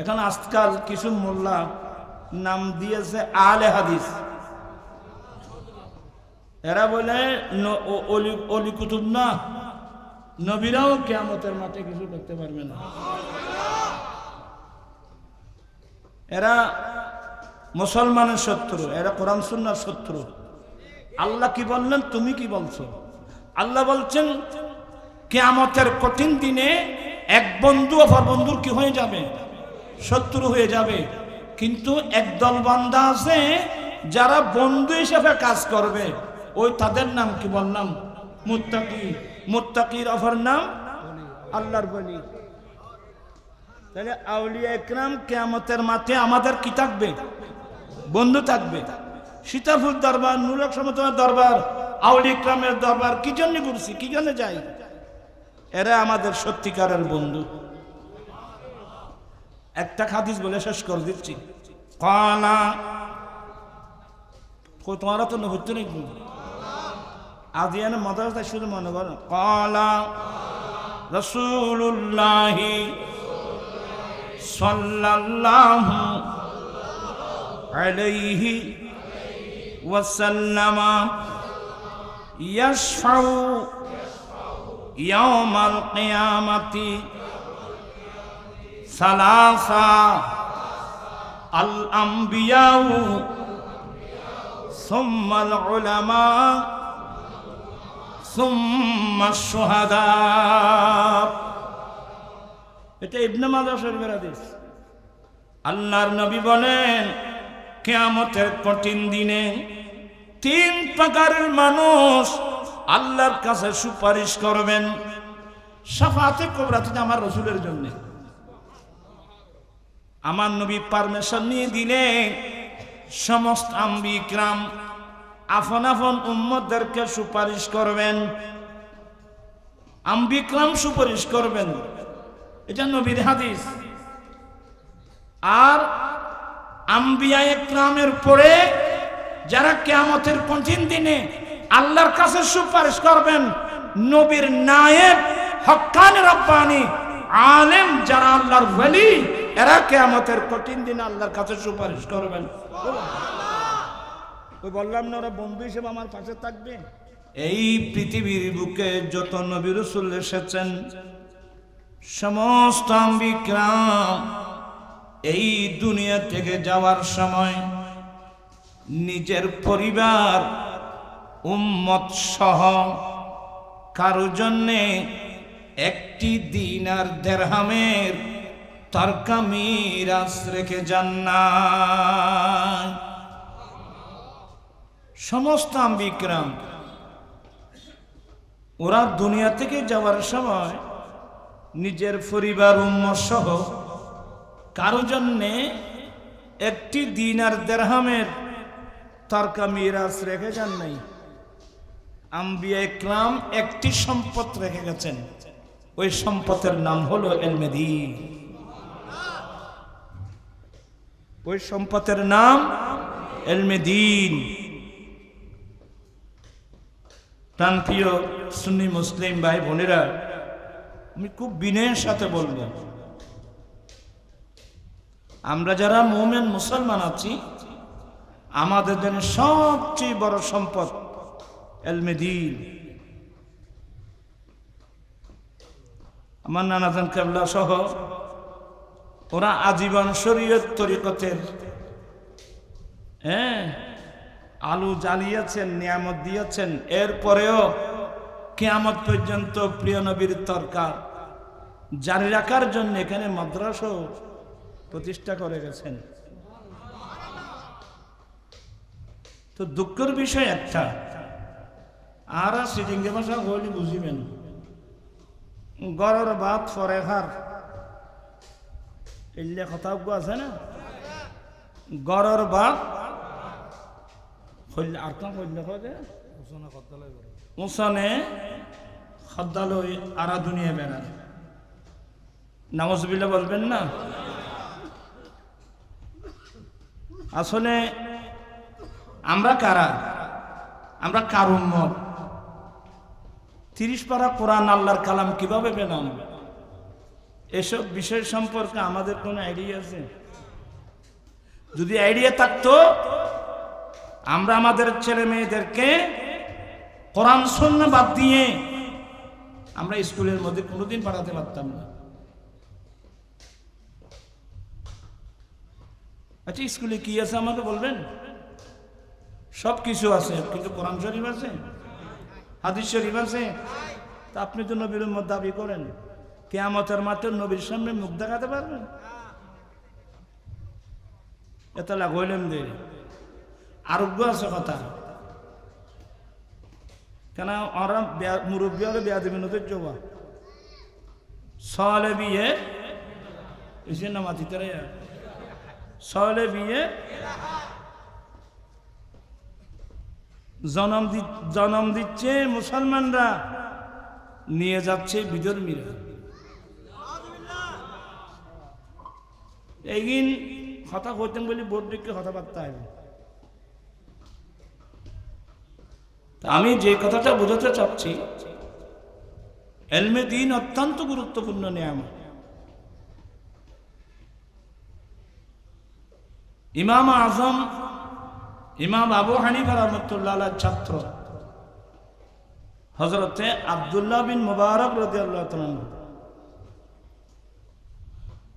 এখন আজকাল কিছু মোল্লা নাম দিয়েছে আলে হাদিস। এরা বলে অলি কুতুব না। নবীরাও কেয়ামতের মাঠে কিছু করতে পারবে না। এরা মুসলমানের শত্রু, এরা কোরআন সুন্নার শত্রু। আল্লাহ কি বললেন? তুমি কি বলছো? আল্লাহ বলছেন, কেয়ামতের কঠিন দিনে এক বন্ধু অপর বন্ধুর কি হয়ে যাবে? শত্রু হয়ে যাবে। কিন্তু একদল বান্দা আছে, যারা বন্ধু হিসেবে কাজ করবে। ওই তাদের নাম কি বললাম? মুত্তাকি। মুত্তাকির অফার নাম? আল্লাহর বলি তাহলে আউলিয়া একরাম কেয়ামতের মাঠে আমাদের কি থাকবে? বন্ধু থাকবে। সীতাফুল দরবার নুরক সমতমার দরবার আউলি ইকরামের দরবার, কি জন্য ঘুরছি? কি জন্য যাই? এরা আমাদের সত্যিকারের বন্ধু। একটা খাদিস বলে শেষ করে দিচ্ছি। কলা। তোমারা তো হচ্ছে নাকি আজিয়ানে মাদ্রাসা শুধু মনে করো, কলা। রসুল্লাহি সাল্লাল্লাহু আলাইহি ইয়াশফাউ ইয়াউমাল কিয়ামাতি সালাসা আল আম্বিয়াউ সুম্মা আল উলামা সুম্মা শুহাদা। এটা ইবনে মাজাহ শরীফের হাদিস। আল্লাহর নবী বলেন, কেয়ামতের কঠিন দিনে তিন প্রকারের মানুষ আল্লাহর কাছে সুপারিশ করবেন, সাফাতে কোবরাতে আমার রসুলের জন্য। আমার নবী পারমিশন নিয়ে দিলে সমস্ত আম্বিকরাম আফন আফন উম্মতদেরকে সুপারিশ করবেন। আম্বিকরাম সুপারিশ করবেন। এটা নবীর হাদিস। আর আম্বিয়া একরামের পরে যারা কেয়ামতের কঠিন দিনে আল্লাহর কাছে সুপারিশ করবেন, নবীর নায়েব হক্কান রব্বানি, আলেম যারা আল্লাহর ওয়ালি এরা কেয়ামতের কঠিন দিন আল্লাহর কাছে সুপারিশ করবেন। ওই বললাম না ওরা বন্ধু হিসেবে আমার পাশে থাকবে। এই পৃথিবীর বুকে যত নবী রসুল এসেছেন সমস্ত বিক্রাম এই দুনিয়া থেকে যাওয়ার সময় নিজের পরিবার উম্মত সহ কারও জন্যে একটি দিন আর দেড়হামের তর্কা মিরাজ রেখে যান না সমস্ত আম্বিক্রাম, ওরা দুনিয়া থেকে যাওয়ার সময় নিজের পরিবার, উম্মত সহ কারও জন্যে একটি দিন আর দেড়হামের তর্কা মিরাজ রেখে যান নাই। আম্বিয়া ইকরাম একটি সম্পদ রেখে গেছেন। ওই সম্পদের নাম হলো এলমেদিন। ওই সম্পদের নাম এলমেদিন প্রান্তীয় সুন্নি মুসলিম ভাই বোনেরা, আমি খুব বিনয়ের সাথে বলব, আমরা যারা মোমেন মুসলমান আছি, আমাদের জন্য সবচেয়ে বড় সম্পদ এলমেদিন আমার নানাজান কেবলা সহ ওরা আজীবন শরীয়ত তরিকতের। হ্যাঁ আলু জ্বালিয়েছেন, নিয়ামত দিয়েছেন, এরপরেও কেয়ামত পর্যন্ত প্রিয় নবীর তরকার জারি রাখার জন্য এখানে মাদ্রাসাও প্রতিষ্ঠা করে গেছেন। তো দুঃখের বিষয় একটা, আর হলি বুঝিবেন গড়ের ভাত ফরে খার এলে কথা আছে না? গড়ের ভাত হইলে আর কাম হইলে মুসানে খদ্দালই আরা দুনিয়া বেড়ান নামজবিল্লা বলবেন না? আসলে আমরা কারা? আমরা কারুম মত তিরিশ পারা কোরআন আল্লাহর কালাম কীভাবে পেলাম এসব বিষয় সম্পর্কে আমাদের কোনো আইডিয়া আছে? যদি আইডিয়া থাকতো, আমরা আমাদের ছেলে মেয়েদেরকে কোরআন শূন্য বাদ দিয়ে আমরা স্কুলের মধ্যে কোনোদিন পাঠাতে পারতাম না। আচ্ছা স্কুলে কি আছে আমাকে বলবেন? সব কিছু আছে, কিন্তু কোরআন শরীফ আছে? হাদিস শরীফ আছে? তা আপনি তো নবীর দাবি করেন। কেয়ামতের মাত্র নবীর সামনে মুখ দেখাতে পারবেন এত লাগাইলেন দে। আরোগ্য আছে কথা। কেন ওরা মুরব্বী হলে বেয়া দেবেন ওদের জবা? সলে বিয়ে এসে না মাতি তারা সলে বিয়ে জনম জনম দিচ্ছে মুসলমানরা। নিয়ে যাচ্ছে বিধর্মীরা। এইদিন কথা করতেন বলি দেখে কথাবার্তা হবে আমি যে কথাটা বোঝাতে চাচ্ছি, এলমে দিন অত্যন্ত গুরুত্বপূর্ণ নিয়ামত। ইমাম আজম, ইমাম আবু হানিফা রহমতুল্লাহ ছাত্র হজরতে আবদুল্লাহ বিন মুবারক রদি আল্লাহ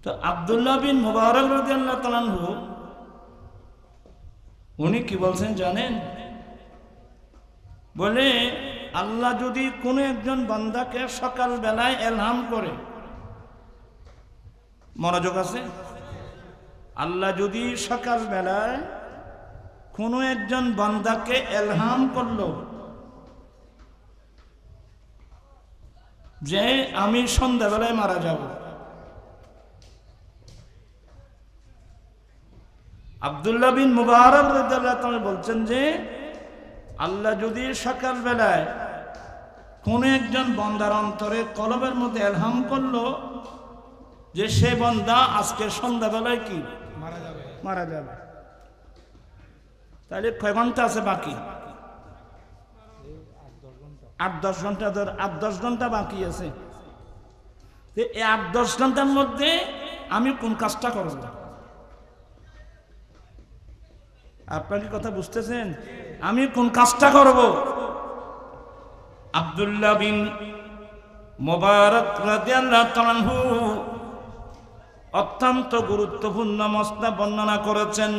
তো আবদুল্লাহ বিন মুবারক রদি আল্লাহ তালানহু উনি কি বলছেন জানেন? বলে, আল্লাহ যদি কোনো একজন বান্দাকে সকাল বেলায় এলহাম করে, মনোযোগ আছে? আল্লাহ যদি সকাল বেলায় কোনো একজন বান্দাকে এলহাম করল, যে আমি সন্ধ্যাবেলায় মারা যাব। আবদুল্লাহ বিন মুবারক বলছেন যে আল্লাহ যদি সকাল বেলায় কোন একজন বন্দার অন্তরে কলবের মধ্যে এলহাম করল যে সে বন্দা আজকে সন্ধ্যাবেলায় কি? মারা যাবে। মারা যাবে। তাহলে কয় ঘণ্টা আছে বাকি? আট দশ ঘণ্টা ধর আট দশ ঘণ্টা বাকি আছে। তো এই আট দশ ঘণ্টার মধ্যে আমি কোন কাজটা করব? আপনার কি কথা বুঝতেছেন? আমি কোন কাজটা করব? আবদুল্লাহ বিন মোবারক তাআলাহু অত্যন্ত গুরুত্বপূর্ণ মশলা বর্ণনা করেছেন।